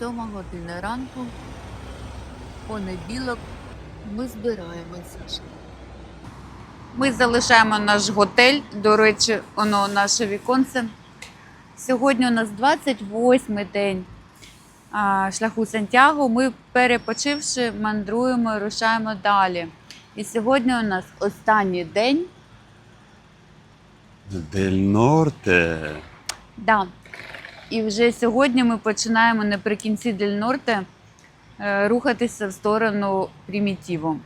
нас 7 година ранку, понеділок. Ми збираємося. Ми залишаємо наш готель. До речі, воно наше віконце. Сьогодні у нас 28 день шляху Сантьяго. Ми, перепочивши, мандруємо і рушаємо далі. І сьогодні у нас останній день. Дель Норте. Да. І вже сьогодні ми починаємо наприкінці Дель Норте е, рухатися в сторону Примітіво.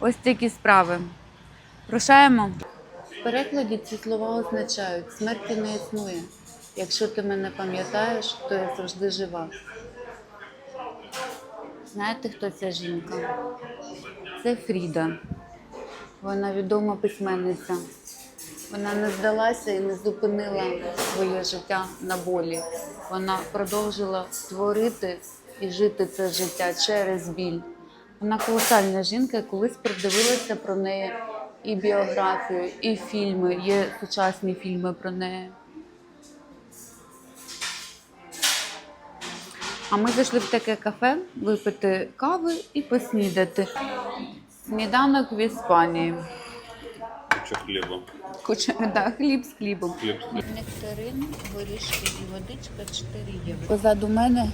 Ось такі справи. Рушаємо. В перекладі ці слова означають смерті не існує. Якщо ти мене пам'ятаєш, то я завжди жива. Знаєте, хто ця жінка? Це Фріда. Вона відома письменниця. Вона не здалася і не зупинила своє життя на болі. Вона продовжила творити і жити це життя через біль. Вона колосальна жінка, колись придивилася про неї і біографію, і фільми. Є сучасні фільми про неї. А ми зайшли в таке кафе випити кави і поснідати. Сніданок в Іспанії. Что хлеба? Куча, да, хліб з хлібом. Хлеб с хлебом. Нектарин, горішки і водичка 4 євро. Позаду мене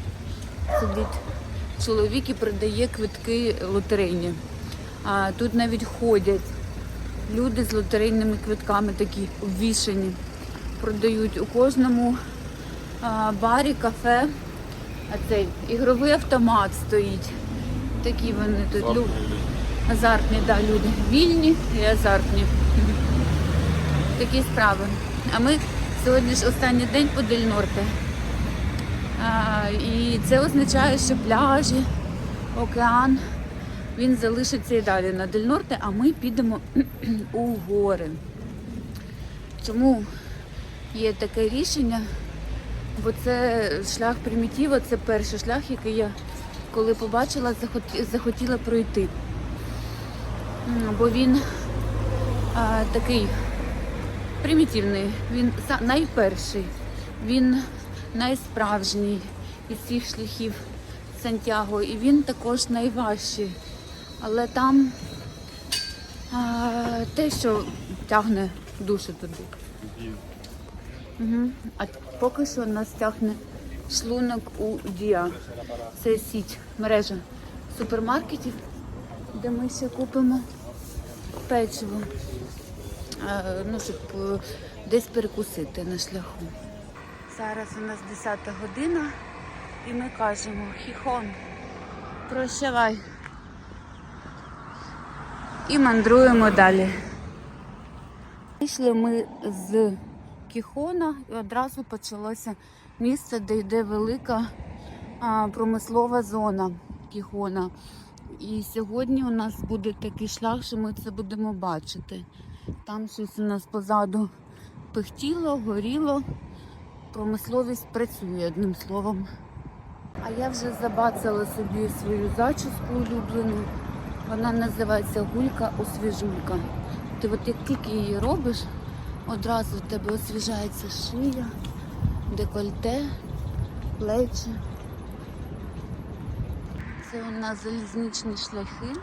сидить чоловік і продає квитки лотерейні. А тут навіть ходять люди з лотерейними квитками такі обвішані. Продають у кожному а, барі, кафе. А цей ігровий автомат стоїть. Такі вони тут люди. Азартні, да, люди. Вільні і азартні. Такі справи. А ми сьогодні ж останній день у Дель Норте. А, і це означає, що пляжі, океан, він залишиться і далі на Дель Норте, а ми підемо у гори. Чому є таке рішення? Бо це шлях примітива, це перший шлях, який я коли побачила, захотіла пройти. Бо він а, такий примітивний, він найперший, він найсправжній із всіх шляхів Сантьяго, і він також найважчий. Але там а, те, що тягне душу туди. Угу. А поки що нас тягне шлунок у Діа. Це сіть, мережа супермаркетів, де ми ще купимо печиво. Ну, щоб е, десь перекусити на шляху. Зараз у нас 10 година і ми кажемо хіхон, прощавай. І мандруємо далі. Вийшли ми з Кіхона і одразу почалося місце, де йде велика промислова зона Кіхона. І сьогодні у нас буде такий шлях, що ми це будемо бачити. Там щось у нас позаду пихтіло, горіло. Промисловість працює одним словом. А я вже забацала собі свою зачіску улюблену. Вона називається гулька освіжулька. Ти от як тільки її робиш, одразу в тебе освіжається шия, декольте, плечі. Це у нас залізничні шляхи.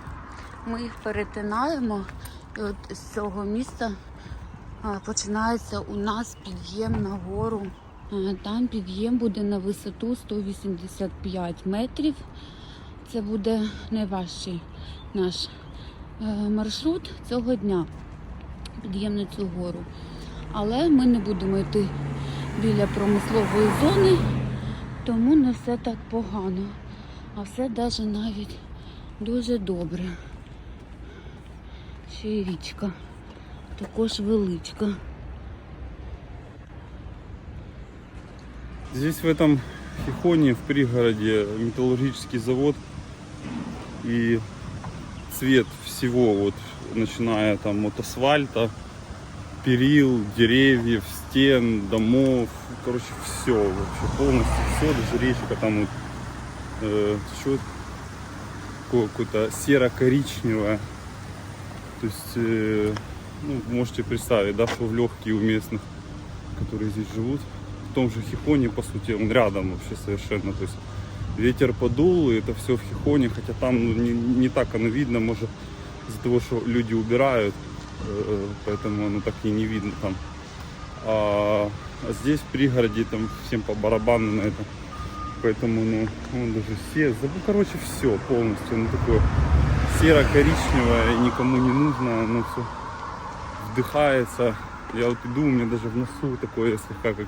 Ми їх перетинаємо. І от з цього міста починається у нас під'єм на гору. Там під'єм буде на висоту 185 метрів. Це буде найважчий наш е, маршрут цього дня. Під'єм на цю гору. Але ми не будемо йти біля промислової зони, тому не все так погано. А все навіть навіть дуже добре. Ще й річка. Також величка. Здесь в этом Хихоне, в пригороде, металлургический завод. И цвет всего, вот, начиная там от асфальта, перил, деревьев, стен, домов, короче, все вообще, полностью все, даже речка там вот, э, что какое-то серо-коричневое. То есть, э, ну, можете представить, да, что в легкие у местных, которые здесь живут. В том же Хихоне, по сути, он рядом вообще совершенно. То есть ветер подул, и это все в Хихоне, хотя там ну, не, не так оно видно, может, из-за того, что люди убирают, э, поэтому оно так и не видно там. А, а здесь, в пригороде, там всем по барабану на это. Поэтому, ну, он даже все, ну, короче, все полностью, ну, такое серо-коричневое, никому не нужно, оно все вдыхается. Я вот иду, у меня даже в носу такое слегка как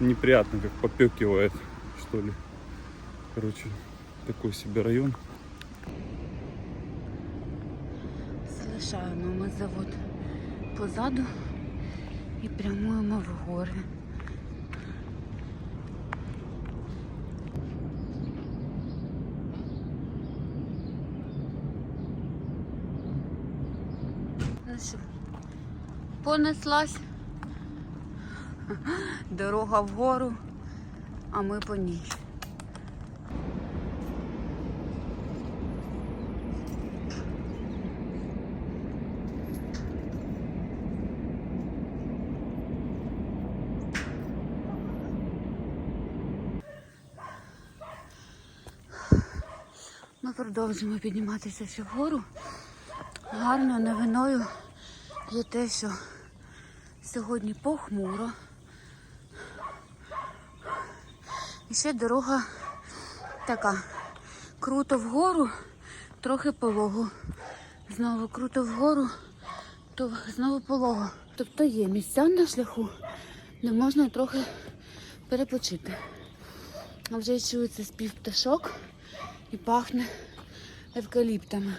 неприятно, как попекивает, что ли. Короче, такой себе район. Залишаємо ми завод позаду і прямуємо в гори. понеслась дорога вгору, а ми по ній. Ми продовжуємо підніматися ще вгору. Гарною новиною є те, що сьогодні похмуро. І ще дорога така круто вгору, трохи полого. Знову круто вгору, то знову полого. Тобто є місця на шляху, де можна трохи перепочити. А вже чується спів пташок і пахне евкаліптами.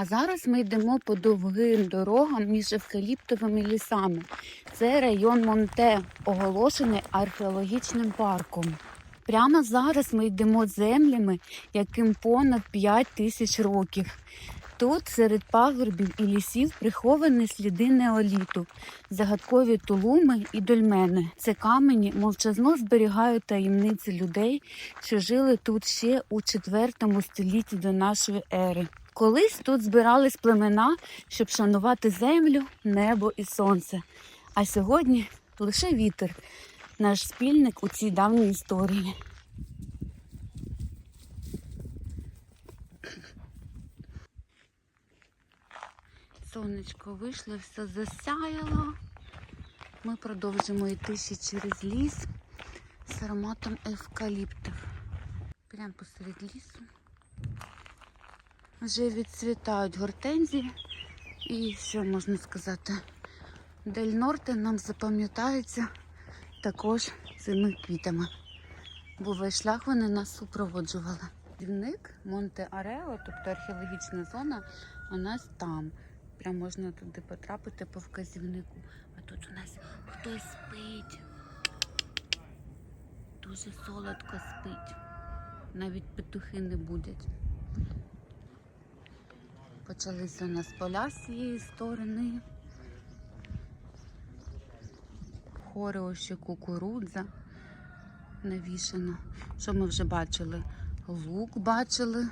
А зараз ми йдемо по довгим дорогам між евкаліптовими лісами. Це район Монте, оголошений археологічним парком. Прямо зараз ми йдемо землями, яким понад 5 тисяч років. Тут серед пагорбів і лісів приховані сліди неоліту, загадкові тулуми і дольмени. Це камені мовчазно зберігають таємниці людей, що жили тут ще у IV столітті до нашої ери. Колись тут збирались племена, щоб шанувати землю, небо і сонце. А сьогодні лише вітер, наш спільник у цій давній історії. Сонечко вийшло, все засяяло. Ми продовжимо йти ще через ліс з ароматом евкаліптів. Прямо посеред лісу. Вже відцвітають гортензії. І що можна сказати? Дель Норте нам запам'ятається також цими квітами. Бо весь шлях вони нас супроводжували. Дівник Монте Арео, тобто археологічна зона, у нас там. Прям можна туди потрапити по вказівнику. А тут у нас хтось спить. Дуже солодко спить. Навіть петухи не будять. Почалися у нас поля з цієї сторони. Хорео ще кукурудза навішано. Що ми вже бачили? Лук бачили,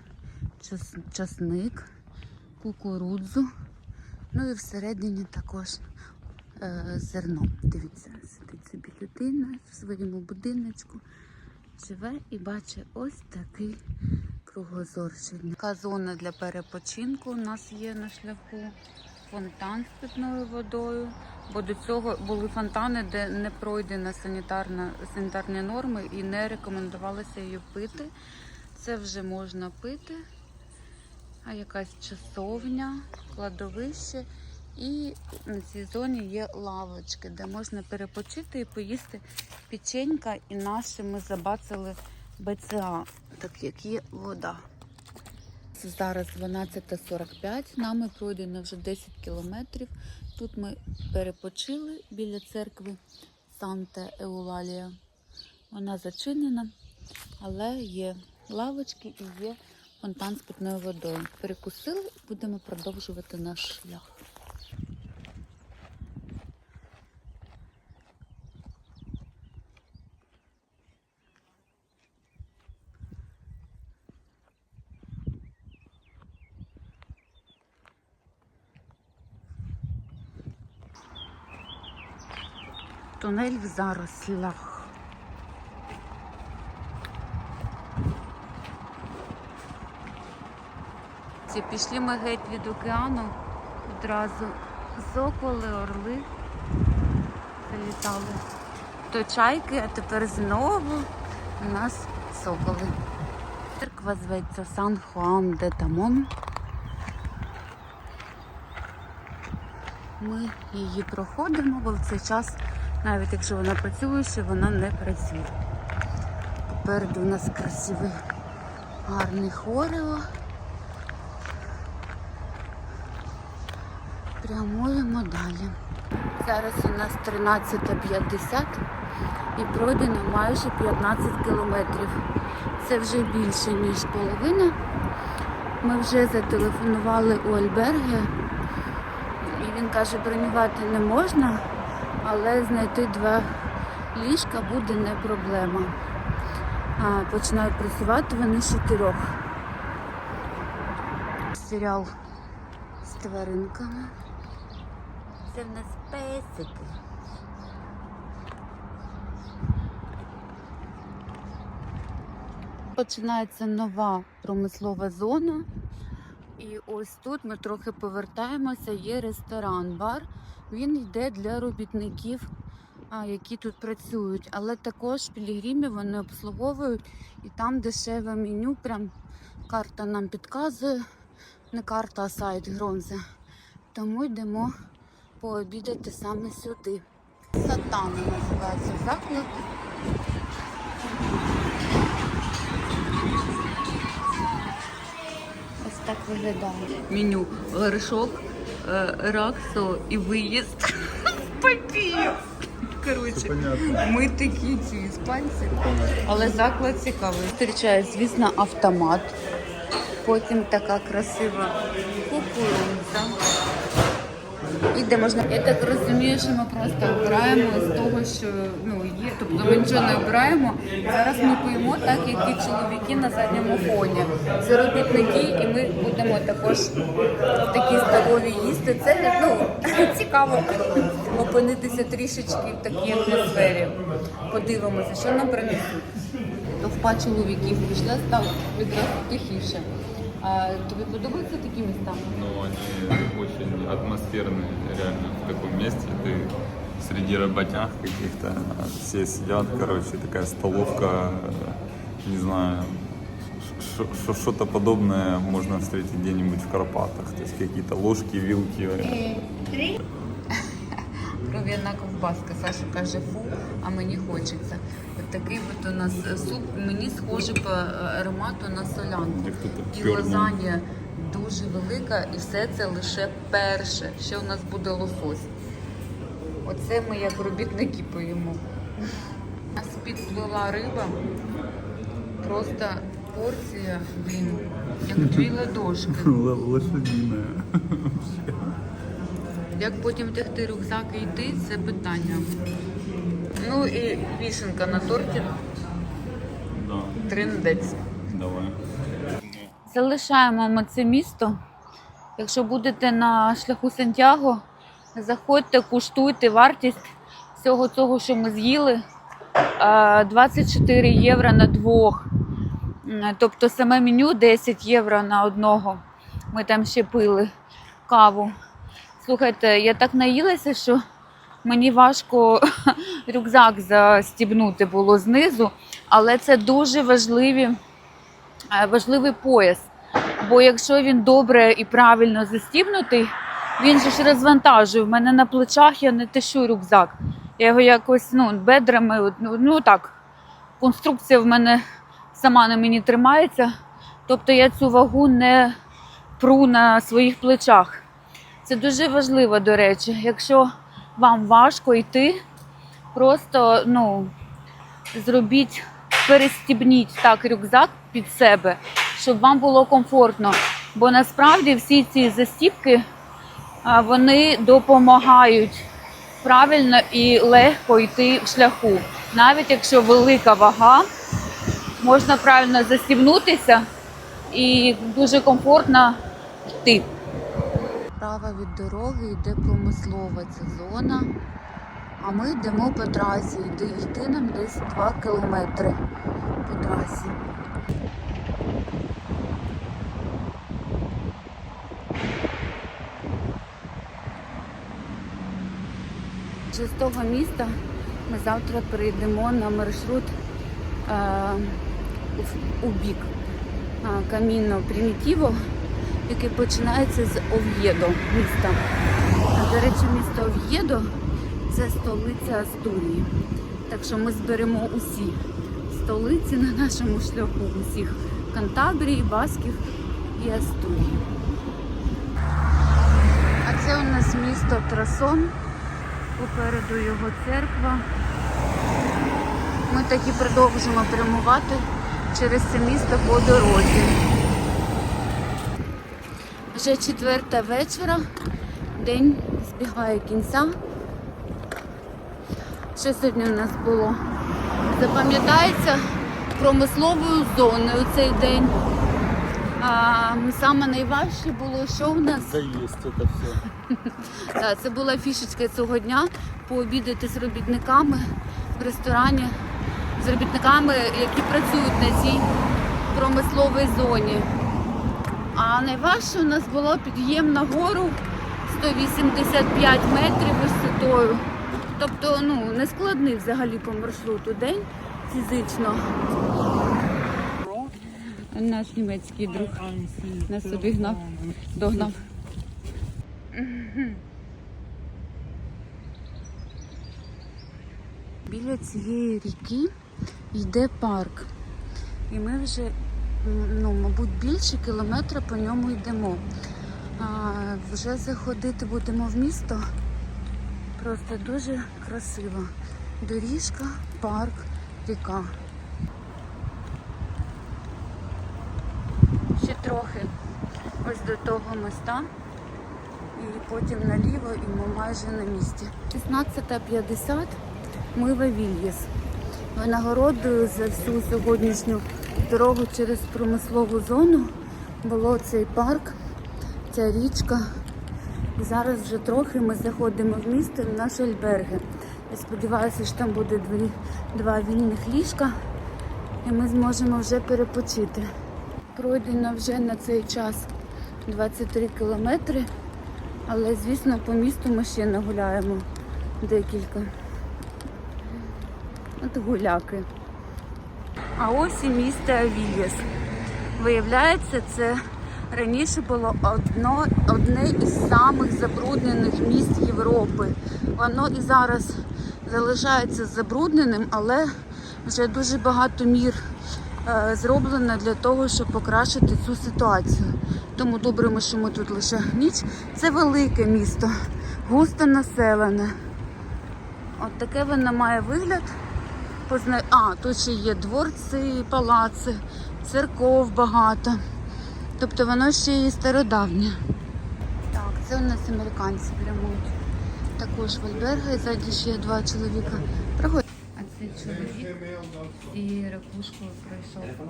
час, часник, кукурудзу. Ну і всередині також е, зерно. Дивіться, сидить собі людина в своєму будиночку, живе і бачить ось такий кругозор. сьогодні. Така зона для перепочинку у нас є на шляху. Фонтан з питною водою, бо до цього були фонтани, де не пройдена санітарна, санітарні норми і не рекомендувалося її пити. Це вже можна пити. А якась часовня, кладовище. І на цій зоні є лавочки, де можна перепочити і поїсти печенька. І наші ми забацали БЦА, так як є вода. Зараз 12.45, нами пройдено вже 10 кілометрів. Тут ми перепочили біля церкви Санта Еулалія. Вона зачинена, але є лавочки і є фонтан з питною водою. Перекусили, будемо продовжувати наш шлях. Тунель в зарослях. Ці пішли ми геть від океану. Одразу соколи, орли залітали. То чайки, а тепер знову у нас соколи. Церква зветься Сан Хуан де Тамон. Ми її проходимо, бо в цей час, навіть якщо вона працює, ще вона не працює. Попереду у нас красивий гарний хорео. Прямуємо далі. Зараз у нас 13.50 і пройдено майже 15 кілометрів. Це вже більше, ніж половина. Ми вже зателефонували у Альберге. І він каже, бронювати не можна, але знайти два ліжка буде не проблема. А, починають працювати вони з чотирьох. Серіал з тваринками. Це в нас песики. Починається нова промислова зона. І ось тут ми трохи повертаємося. Є ресторан, бар. Він йде для робітників, які тут працюють. Але також пілігримів вони обслуговують і там дешеве меню. Прям карта нам підказує. Не карта, а сайт Гронзе. Тому йдемо пообідати саме сюди. Сатана називається заклад. Так виглядає. Меню горшок, е, раксо і виїзд. Папір. Коротше, ми такі ці іспанці, але заклад цікавий. Зустрічає, звісно, автомат. Потім така красива кукурудза. І де можна. Я так розумію, що ми просто обираємо з того, що ну, є. Тобто ми нічого не обираємо. Зараз ми поїмо так, як і чоловіки на задньому фоні. Це робітники, і ми будемо також в такій столові їсти. Це ну, цікаво опинитися трішечки в такій атмосфері. Подивимося, що нам принесуть. Товпа чоловіків пішла, стало відразу тихіше. А тобі подобаються такі міста? Но они очень атмосферные, реально, в таком месте. Ты среди работяг каких-то, все сидят, короче, такая столовка, э, не знаю, ш- ш- что-то подобное можно встретить где-нибудь в Карпатах. То есть какие-то ложки, вилки. Кров'яна ковбаска. Саша каже фу, а мені хочеться. Такий от у нас суп. Мені схоже по е, аромату на солянку. І лазанья дуже велика, і все це лише перше. Ще у нас буде лосось. Оце ми як робітники поїмо. У нас підплила риба. Просто порція, блін, як дві ладошки. Лошадиная. Як потім тягти рюкзак і йти, це питання. Ну і вішенка на торті Да, триндець. давай. Залишаємо ми це місто. Якщо будете на шляху Сантьяго, заходьте, куштуйте вартість всього цього, що ми з'їли. 24 євро на двох. Тобто саме меню 10 євро на одного. Ми там ще пили каву. Слухайте, я так наїлася, що мені важко рюкзак застібнути було знизу, але це дуже важливі, е, важливий пояс. Бо якщо він добре і правильно застібнутий, він же ж розвантажує. В мене на плечах я не тишу рюкзак. Я його якось ну, бедрами, ну, ну так, конструкція в мене сама на мені тримається. Тобто я цю вагу не пру на своїх плечах. Це дуже важливо, до речі. Якщо вам важко йти, просто ну, зробіть, перестібніть так рюкзак під себе, щоб вам було комфортно. Бо насправді всі ці застібки вони допомагають правильно і легко йти в шляху. Навіть якщо велика вага, можна правильно застібнутися і дуже комфортно йти. Справа від дороги йде промислова ця зона. А ми йдемо по трасі. Йди- Йти нам десь 2 кілометри по трасі. Вже з того міста ми завтра перейдемо на маршрут е, у, бік Каміно Примітіво, який починається з Ов'єдо міста. А, До речі, місто Ов'єдо це столиця Астурії. Так що ми зберемо усі столиці на нашому шляху, усіх Кантабрії, Басків і Астурії. А це у нас місто Трасон. Попереду його церква. Ми так і продовжимо прямувати через це місто по дорозі. Вже четверта вечора, день збігає кінця. Що сьогодні у нас було? Запам'ятається промисловою зоною цей день. А, саме найважче було, що у нас Заїсть це все. Так, це була фішечка цього дня пообідати з робітниками в ресторані, з робітниками, які працюють на цій промисловій зоні. А найважче у нас було під'єм на гору 185 метрів висотою. Тобто, ну, нескладний взагалі по маршруту день фізично. Наш німецький друг нас обігнав, догнав. Біля цієї ріки йде парк. І ми вже, ну, мабуть, більше кілометра по ньому йдемо. А, вже заходити будемо в місто. Просто дуже красиво. Доріжка, парк, ріка. Ще трохи ось до того моста і потім наліво, і ми майже на місці. 16.50 ми в Авільєс. Винагородою за всю сьогоднішню дорогу через промислову зону було цей парк, ця річка. І зараз вже трохи ми заходимо в місто в наші альберги. Я сподіваюся, що там буде дві, два вільних ліжка, і ми зможемо вже перепочити. Пройдено вже на цей час 23 кілометри. Але, звісно, по місту ми ще нагуляємо декілька. От гуляки. А ось і місто Авієс. Виявляється, це раніше було одно, одне із самих забруднених міст Європи. Воно і зараз залишається забрудненим, але вже дуже багато мір е, зроблено для того, щоб покращити цю ситуацію. Тому добре, що ми тут лише ніч. Це велике місто, густо населене. От таке воно має вигляд. Позна... А, тут ще є дворці, палаци, церков багато. Тобто воно ще і стародавнє. Так, це у нас американці прямують. Також в альберги, ззаді ще є два чоловіка. Проходь. А цей чоловік і ракушкою пройшов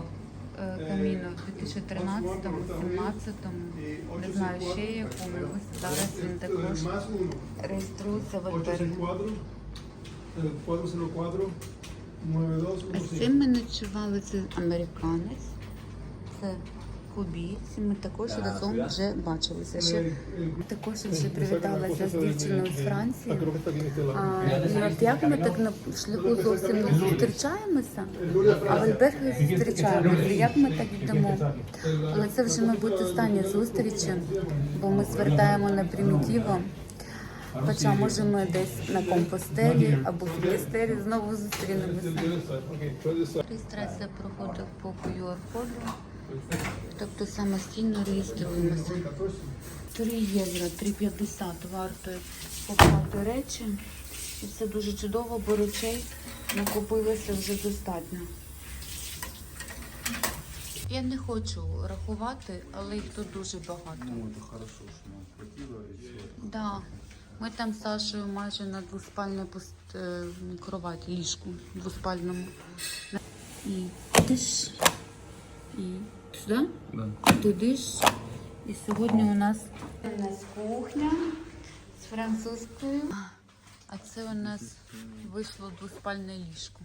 е, каміно в 2013-му, 17-му, не знаю ще якому. Ось зараз він також реєструється в альбергі. 804, 404, 92, А з цим ми ночували, це американець, це кубієць. і Ми також разом вже бачилися. Ще також вже привіталася з дівчиною з Франції. А, і от як ми так на шляху зовсім не зустрічаємося, а в Альбергі зустрічаємося. Як ми так йдемо? Але це вже, мабуть, останні зустрічі, бо ми звертаємо на примітиво. Хоча може ми десь на компостелі або в Філістері знову зустрінемося. Реєстрація проходить по QR-коду, тобто самостійно реєструємося. 3 євро, 3,50 вартує купувати речі. І це дуже чудово, бо речей накопилося вже достатньо. Я не хочу рахувати, але їх тут дуже багато. Ну, це хорошо, що нам хватило і все. Да. Ми там з Сашою майже на двоспальній пуст- е, кроваті, ліжку двоспальному. І ж, і сюди, Да. туди ж. І сьогодні у нас у нас кухня з французькою А це у нас вийшло двоспальне ліжко.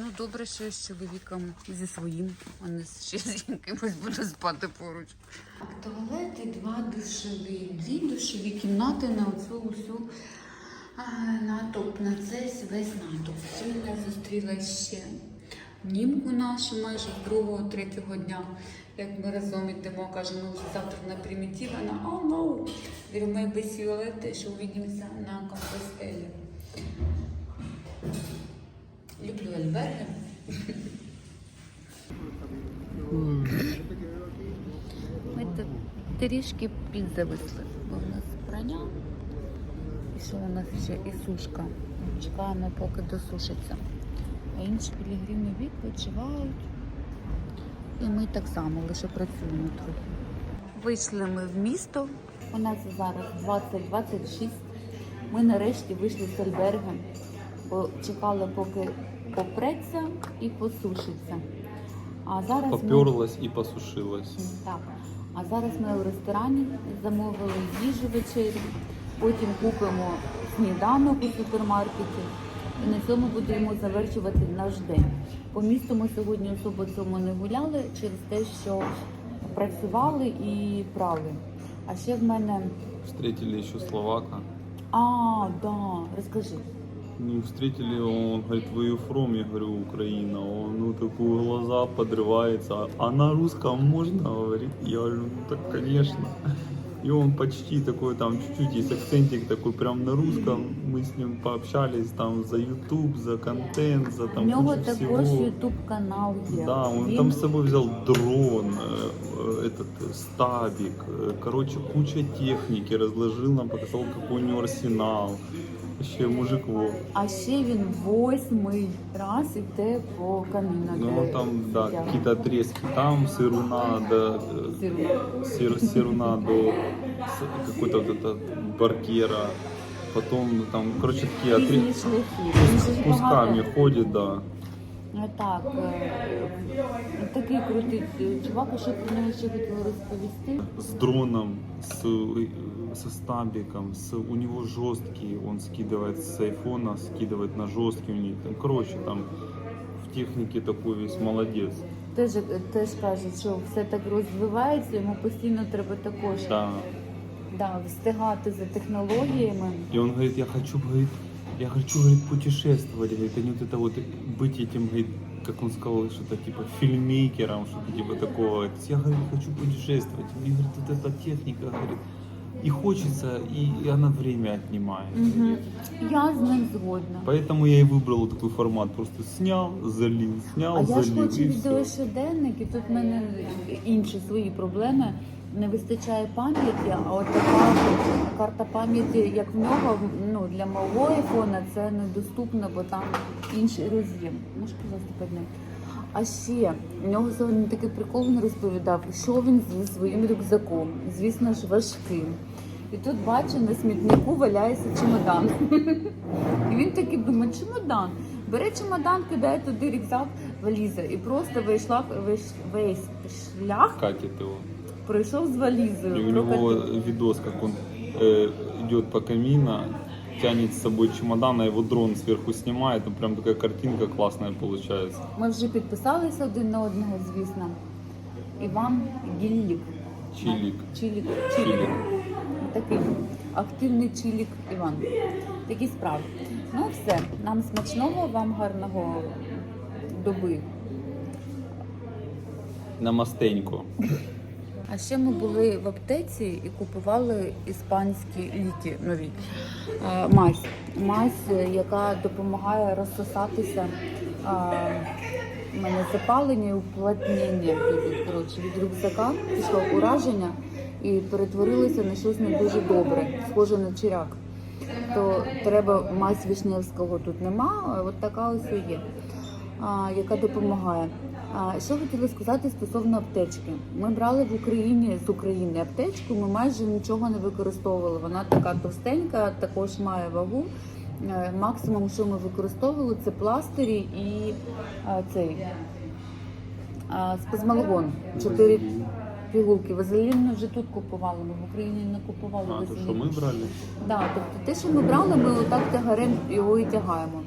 Ну, добре, що з чоловіком зі своїм, а не ще з якимось буду спати поруч. Туалети, два душові, дві душові кімнати на оцю усю натовп, на цей весь натовп. Сьогодні я зустріла ще німку нашу майже з другого, третього дня. Як ми разом йдемо, кажемо, вже завтра на примітив, вона, о, ну, говорю, ми без що увидимося на Компостелі. Люблю альберги. Ми трішки підзависли, бо в нас прання. І що у нас ще і сушка. Чекаємо, поки досушиться. А інші пілігрими відпочивають. І ми так само лише працюємо трохи. Вийшли ми в місто. У нас зараз 20-26. Ми нарешті вийшли з альберга, бо чекали, поки попреться і посушиться. А зараз ми... Поперлась и посушилась. Так. А зараз ми у ресторані замовили їжу вечерю, потім купимо сніданок у супермаркеті і на цьому будемо завершувати наш день. По місту ми сьогодні особо цьому не гуляли через те, що працювали і прали. А ще в мене. Встретили еще словака. А, да, розкажи. Ну, встретили, он говорит, вы фром? Я говорю, Украина. Он, ну, такой глаза подрывается. А на русском можно говорить? Я говорю, ну, так, конечно. И он почти такой, там, чуть-чуть есть акцентик такой, прям на русском. Мы с ним пообщались, там, за YouTube, за контент, за У там нього кучу також всего. ютуб канал є. Да, он Він- там с собой взял дрон, э, э, этот э, стабик, э, короче, куча техники, разложил нам, показал, какой у него арсенал. Вообще мужик вот. А ще він восьмий раз іде по камінах. Ну де он там, да, сидять. какие-то отрезки там, сыруна до э, Сируна. сыр, сыруна до с- какой-то вот это баркера. Потом там, короче, такие Різні отрезки шляхи. Він же ж кусками багато- ходит, да. Ну, Так, е, такий крутий е, чувак, а що про нього ще хотіла розповісти. с дроном, с, э, со стабиком, с, у него жесткий, он скидывает с айфона, скидывает на жесткий у них. Там, короче, там в технике такой весь молодец. Теж, теж кажуть, що все так розвивається, йому постійно треба також Да. да, встигати за технологіями. И он говорит, я хочу, говорит, я хочу, говорит, путешествовать, говорит, а не вот это вот быть этим, говорит, как он сказал, что-то типа фильммейкером, что-то типа такого. Говорит, Я, говорит, хочу путешествовать. Мне, говорит, вот эта техника, говорит, и хочется, и, и она время отнимает. Угу. Я з ним згодна. Поэтому я и выбрал вот такой формат. Просто снял, залил, снял, А я ж залил хочу и все. відеощоденник, і тут в мене інші свої проблеми. Не вистачає пам'яті, а от така карта пам'яті, як в нього, ну для мого айфона це недоступно, бо там інший роз'єм. Можеш, пожалуйста, підняти? А ще в нього сьогодні такий прикол він розповідав, що він зі своїм рюкзаком, звісно ж, важким. І тут бачу, на смітнику валяється чемодан. І він такий думає, чемодан. Бере чемодан, кидає туди рюкзак, валіза. І просто вийшла весь, весь шлях Катит его. пройшов з валізою. И у него Прокатив. видос, как он э, идет по камину, тянет с собой чемодан, а его дрон сверху снимает. Ну, прям такая картинка классная получается. Ми вже підписалися один на одного, звісно. Іван Гіллік. Чилик. Чилік. Чилік. Чилік. Такий активний чилік Іван. Такі справи. Ну все, нам смачного, вам гарного доби. Намастенько. А ще ми були в аптеці і купували іспанські ліки нові. Мазь. Мазь, яка допомагає розсосатися. мене запалення і уплотнення коротше, від рюкзака пішло ураження і перетворилося на щось не дуже добре, схоже на чиряк. То треба мазь Вишневського тут нема, от така ось є яка допомагає. Що хотіла сказати стосовно аптечки. Ми брали в Україні з України аптечку, ми майже нічого не використовували. Вона така товстенька, також має вагу. Е, Максимум, що ми використовували, це пластирі і цей а, спазмалгон. Чотири пігулки. Вазелін ми вже тут купували. Ми в Україні не купували А, то вазелін. що ми брали? Да, тобто те, що ми брали, ми отак тягарем його і тягаємо.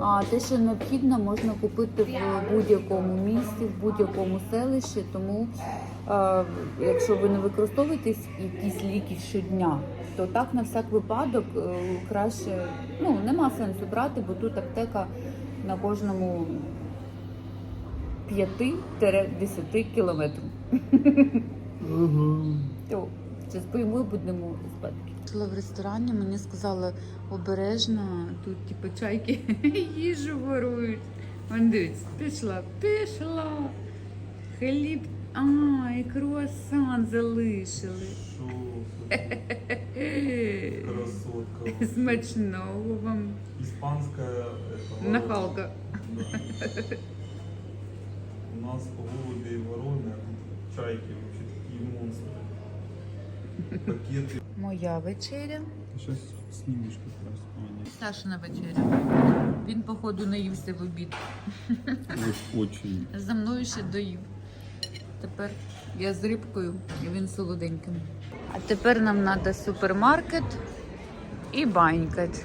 А те, що необхідно, можна купити в будь-якому місті, в будь-якому селищі. Тому, е, якщо ви не використовуєте якісь ліки щодня, то так на всяк випадок е, краще ну нема сенсу брати, бо тут аптека на кожному 5-10 кілометрів. То зараз поїмо і будемо спати. Пішла в ресторані, мені сказали обережно, тут типу чайки їжу ворують. Вон дивіться, пішла, пішла. Хліб, а, і круасан залишили. Красотка. Смачного вам. Испанская Нахалка. У нас голуби и вороны, а тут чайки вообще такие монстры. Пакеты. Моя вечеря. Сейчас снимешь как раз. Сашина вечеря. Він, походу, наївся в обід. Очень. За мною ще доїв. Тепер я з рибкою, і він солоденьким. А тепер нам треба супермаркет і банькать.